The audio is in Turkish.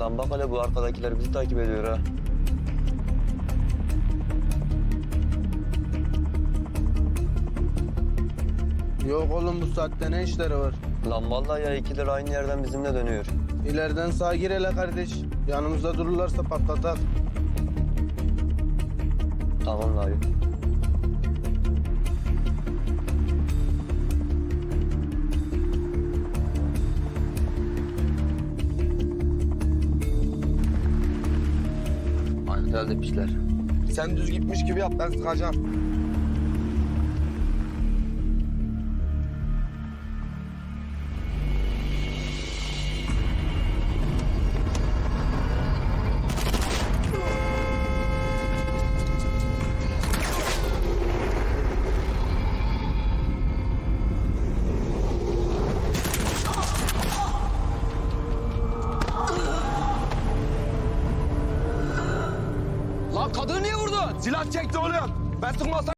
Lan bak hele bu arkadakiler bizi takip ediyor ha. Yok oğlum bu saatte ne işleri var? Lan vallahi ya ikidir aynı yerden bizimle dönüyor. İleriden sağa gir hele kardeş. Yanımızda dururlarsa patlatak. Tamam dayı. Güzel demişler. Sen düz gitmiş gibi yap ben sıkacağım. Lan kadını niye vurdun? Silah çekti oğlum. Ben sıkmasam